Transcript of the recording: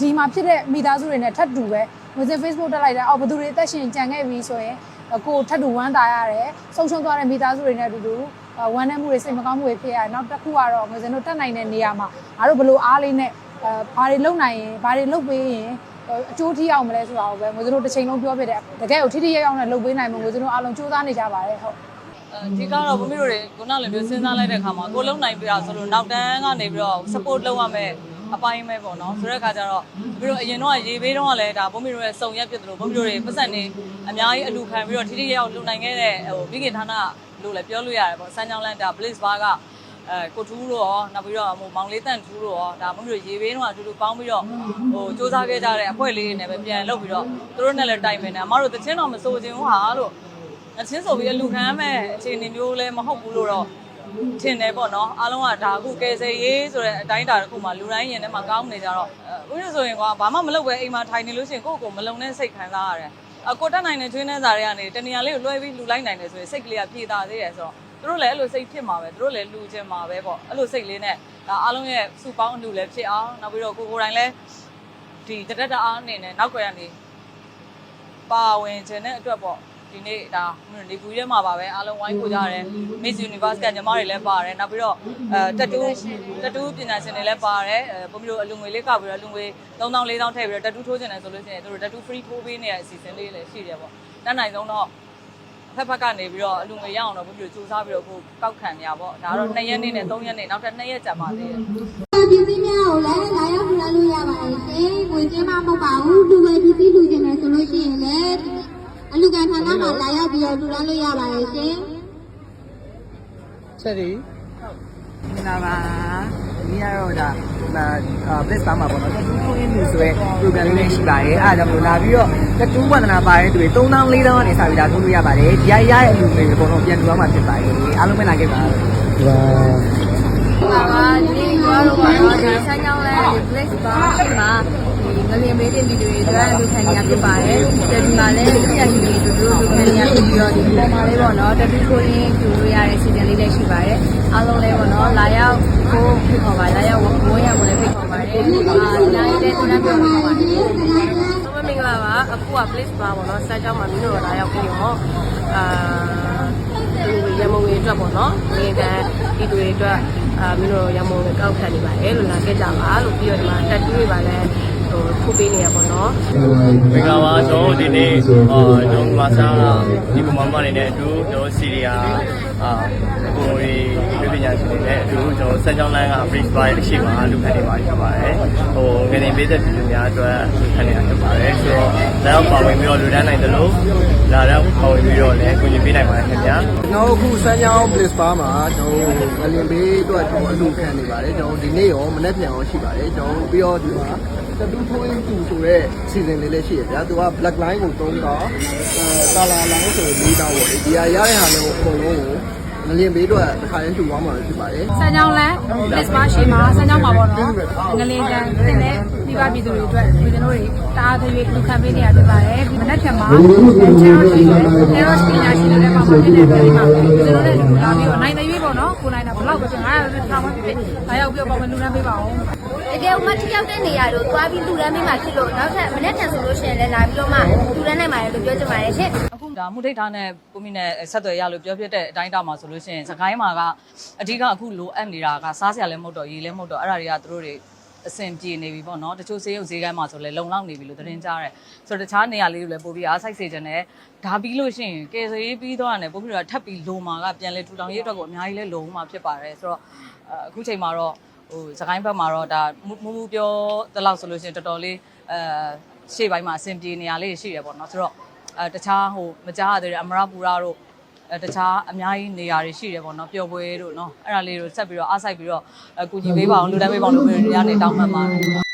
ဒီမှာဖြစ်တဲ့မိသားစုတွေနဲ့ထပ်တူပဲငွေစင် Facebook တက်လိုက်တာအော်ဘယ်သူတွေအသက်ရှင်ကြံခဲ့ပြီဆိုရင်ကိုထပ်တူဝမ်းသာရတယ်ဆုံးရှုံးသွားတဲ့မိသားစုတွေနဲ့အတူတူဝမ်းနည်းမှုတွေစိတ်မကောင်းမှုတွေဖြစ်ရတယ်နောက်တစ်ခုကတော့ငွေစင်တို့တက်နိုင်တဲ့နေရာမှာငါတို့ဘယ်လိုအားလေးနဲ့အဲဘာတွေလုပ်နိုင်ရင်ဘာတွေလုပ်ပေးရင်အကျိုးထိအောင်မလဲဆိုတာကိုပဲငွေစင်တို့တစ်ချိန်လုံးပြောပြတယ်တကယ်ကိုထိထိရောက်ရောက်နဲ့လုပ်ပေးနိုင်မှုငွေစင်တို့အားလုံးစူးစမ်းနေကြပါတယ်ဟုတ်ဒီကတော့ဘုမီတို့တွေခုနလိုမျိုးစဉ်းစားလိုက်တဲ့အခါမှာကိုလုံးနိုင်ပြတာဆိုလို့နောက်တန်းကနေပြီးတော့ support လုပ်ရမယ် အပိုင်းပဲပေါ့နော်ဆိုတဲ့အခါကျတော့ပြီးတော့အရင်တော့ရေဘေးတော့လည်းဒါဘုမီတို့ရဲ့စုံရက်ဖြစ်တယ်လို့ဘုမီတို့တွေပတ်စံနေအများကြီးအလူခံပြီးတော့ထိထိရောက်လူနိုင်ခဲ့တဲ့ဟိုမိခင်ဌာနလို့လည်းပြောလို့ရတယ်ပေါ့စမ်းချောင်းလန်တာ Bliss Bar ကအဲကိုထူးတို့ရောနောက်ပြီးတော့ဟိုမောင်လေးတန့်ထူးတို့ရောဒါဘုမီတို့ရေဘေးတော့အတူတူပေါင်းပြီးတော့ဟိုစူးစမ်းခဲ့ကြတဲ့အဖွဲ့လေးတွေနဲ့ပဲပြန်လုပ်ပြီးတော့သူတို့နဲ့လည်းတိုင်ပင်တယ်အမတို့တချင်းတော့မစိုးခြင်းဟာလို့အချင်းဆိုပြီးအလူခံမဲ့အခြေအနေမျိုးလည်းမဟုတ်ဘူးလို့တော့ ထင်တယ်ပေါ့နော်အားလုံးကဒါအခုကယ်ဆယ်ရေးဆိုတဲ့အတိုင်းတာတစ်ခုမှလူတိုင်းရင်ထဲမှာကောင်းနေကြတော့ဥပဒေဆိုရင်ကဘာမှမလုပ်ပဲအိမ်မှာထိုင်နေလို့ရှိရင်ကိုယ့်ကိုယ်မလုံတဲ့စိတ်ခံစားရတယ်အကိုတက်နိုင်တဲ့ကျွေးနေစားတွေကနေတနေရာလေးကိုလွှဲပြီးလူလိုက်နိုင်တယ်ဆိုရင်စိတ်ကလေးကပြေတာသေးတယ်ဆိုတော့သူတို့လည်းအဲ့လိုစိတ်ဖြစ်မှာပဲသူတို့လည်းလူချင်းမှာပဲပေါ့အဲ့လိုစိတ်လေးနဲ့ဒါအားလုံးရဲ့စုပေါင်းအလူလည်းဖြစ်အောင်နောက်ပြီးတော့ကိုကိုယ်တိုင်လည်းဒီတရက်တအားအနေနဲ့နောက်ွယ်ကနေပါဝင်ခြင်းတဲ့အတွက်ပေါ့ ဒီနေ့ဒါနေဘူးထဲမှာပါပဲအားလုံးဝိုင်းကိုကြတယ် Miss Universe ကညီမတွေလည်းပါတယ်နောက်ပြီးတော့အဲတက်တူးတက်တူးပညာရှင်တွေလည်းပါတယ်အဲပုံမျိုးအလူငွေလေးကောက်ပြီးတော့အလူငွေ3000 4000ထည့်ပြီးတော့တက်တူးထိုးခြင်းတယ်ဆိုလို့ရှိရင်သူတို့တက်တူး free ထိုးပေးနေတဲ့အစီအစဉ်လေးလည်းရှိတယ်ပေါ့တန်းနိုင်ဆုံးတော့ဖက်ဖက်ကနေပြီးတော့အလူငွေရအောင်တော့ပုံမျိုးစူးစမ်းပြီးတော့ကိုကောက်ခံနေရပေါ့ဒါကတော့2ရက်နေ့နဲ့3ရက်နေ့နောက်ထပ်2ရက်ကြာပါသေးတယ်ပစ္စည်းများကိုလည်းလာရောက်လှူဒါန်းလို့ရပါတယ်ရှင်။ဝင်ကျင်းမမဟုတ်ပါဘူး။လူဝယ်ပစ္စည်းလှူခြင်းတယ်ဆိုလို့ရှိရင်လည်းအ လူကန်ဌာနမှာလာရောက်ပြီးတော့လှူဒါန်းလို့ရပါတယ်ရှင်ချက်ရီမင်္ဂလာပါဒီကတော့ဒါနာအာ place ပါမှာပေါ့နော်တူတူရင်းလူဆိုရဲ program လေးလေးရှိပါတယ်အားကြောင့်မလို့လာပြီးတော့တတူးဝန္ဒနာပါတဲ့သူတွေ3000 4000ကနေစပြီးလာထိုးလို့ရပါတယ်ဒီရရရဲ့အလူတွေပေါ့နော်ပြန်တူအောင်မှာဖြစ်ပါတယ်အားလုံးပဲလာခဲ့ပါပါပါဒီနေ့ကတော့ပါတော့ဒီဆန်းကြောင်းလဲဒီ place ပါမှာဒီ ငလျင်မေးတဲ့ဗီဒီယိုတွေအတွက်လူခံနေရဖြစ်ပါတယ်ဒီမှာလည်းပြည့်စုံနေတူတူလူခံနေရဖြစ်ပြီးတော့ဒီပေါ်မှာလေးပေါ့နော်တတိကိုရင်းကျူလို့ရတဲ့စီစဉ်လေးလည်းရှိပါတယ်အားလုံးလည်းပေါ့နော်လာရောက်ကိုဖိတ်ခေါ်ပါလာရောက်ဝန်းရမလည်းဖိတ်ခေါ်ပါတယ်အာနိုင်လည်းတူနာပြောပါပါတယ်မင်္ဂလာပါအခုက place ပါပေါ့နော်စမ်းကြောင်းမှာမင်းတို့လာရောက်ပြီးတော့အာရမုံတွေအတွက်ပေါ့နော်ငင်ကန်ဒီတွေအတွက်အာမင်းတို့ရမုံတွေကောက်ခံနေပါတယ်လို့လာခဲ့ကြပါလို့ပြီးတော့ဒီမှာတက်တူးတွေပါလဲ ဟိုထုတ်ပေးနေရပေါ့နော်မင်္ဂလာပါကျွန်တော်တို့ဒီနေ့အာကျွန်တော်မဆာဒီပုံမှန်နေတဲ့အတူကျွန်တော်စီရီယာ အာကိုရီပြပညာရှင်တွေနဲ့အတူကျွန်တော်စက်ကြောင်းလိုင်းက free fire ရှိပါလူခံနေပါဖြစ်ပါတယ်ဟိုငနေပေးတဲ့ပြည်သူများအတွက်လူခံနေတာဖြစ်ပါတယ်ဆိုတော့လာတော့ပါဝင်ပြီးတော့လူတန်းနိုင်တယ်လို့လာတော့ပါဝင်ပြီးတော့လည်းကိုကြီးပေးနိုင်ပါတယ်ခင်ဗျာကျွန်တော်အခုစမ်းချောင်း place bar မှာကျွန်တော်ငလင်ဘေးအတွက်ကျွန်တော်အလူခံနေပါတယ်ကျွန်တော်ဒီနေ့ရောမနေ့ပြန်ရောရှိပါတယ်ကျွန်တော်ပြီးတော့ဒီမှာတတူထိုးရင်းတူဆိုတဲ့စီစဉ်လေးလေးရှိရဗျာသူက black line ကို3တော့အဲ color line ဆို4တော့ပေါ့လေဒီဟာရတဲ့ဟာလည်းအကုန်လုံးကို ငလင်ဘေးအတွက်တစ်ခါရင်တူသွားမှာဖြစ်ပါတယ်စမ်းကြောင်းလမ်း list ပါရှိမှာစမ်းကြောင်းမှာပေါ့နော်ငလင်ကန်တင်တဲ့ဒီပါပြည်သူတွေအတွက်ဒီကျွန်တော်တွေတအားသွေးလူခံပေးနေရဖြစ်ပါတယ်ဒီမနက်ဖြန်မှာချာရှိတယ်အဲတော့ပညာရှင်တွေလည်းပါမှာဖြစ်တဲ့ပြည်မှာကျွန်တော်တို့လည်းလာပြီးတော့နိုင်တဲ့ရွေးပေါ့နော်ကိုနိုင်တာဘယ်လောက်ပဲဖြစ်900ပဲထားမှဖြစ်ဖြစ်လာရောက်ပြီးတော့ပုံမှန်လူနှမ်းပေးပါအောင်။တကယ်ဥမထိရောက်တဲ့နေရာတို့သွားပြီးလှူဒါန်းပေးမှဖြစ်လို့နောက်ထပ်မနေ့တန်ဆိုလို့ရှိရင်လည်းလာပြီးတော့မှလှူဒါန်းနိုင်ပါတယ်လို့ပြောချင်ပါတယ်ရှင်။အခု ဒါမှုထိတ်ထားနဲ့ကိုမိနဲ့ဆက်သွယ်ရလို့ပြောပြတဲ့အတိုင်းတာမှာဆိုလို့ရှိရင်စကိုင်းမှာကအဓိကအခုလိုအပ်နေတာကစားစရာလည်းမဟုတ်တော့ရေလည်းမဟုတ်တော့အဲ့ဒါတွေကသူတို့တွေအဆင်ပြေနေပြီပေါ့နော်တချို့ဈေးရုံဈေးကမ်းမှာဆိုလဲလုံလောက်နေပြီလို့သတင်းကြားတယ်ဆိုတော့တခြားနေရာလေးတွေလည်းပို့ပြီးအားစိုက်စေချင်တယ်ဒါပြီးလို့ရှိရင်ကယ်ဆယ်ရေးပြီးတော့ရတယ်ပို့ပြီးတော့ထပ်ပြီးလိုမာကပြန်လဲထူထောင်ရေးအတွက်ကိုအများကြီးလဲလုံမှာဖြစ်ပါတယ်ဆိုတော့အခုချိန်မှာတော့ဟိုစကိုင်းဘက်မှာတော့ဒါမူမူပြောတလောက်ဆိုလို့ရှိရင်တော်တော်လေးအဲရှေ့ပိုင်းမှာအဆင်ပြေနေရလေးရှိရပေါ့နော်ဆိုတော့အဲ တခြားဟိုမကြားရသေးတဲ့အမရပူရာတို့အဲတခြားအများကြီးနေရာတွေရှိတယ်ပေါ့နော်ပျော်ပွဲတို့နော်အဲ့ဒါလေးတို့ဆက်ပြီးတော့အားစိုက်ပြီးတော့အကူညီပေးပါအောင်လူတန်းပေးပါအောင်လို့ပြောရနေတောင်းမှတ်ပါတယ်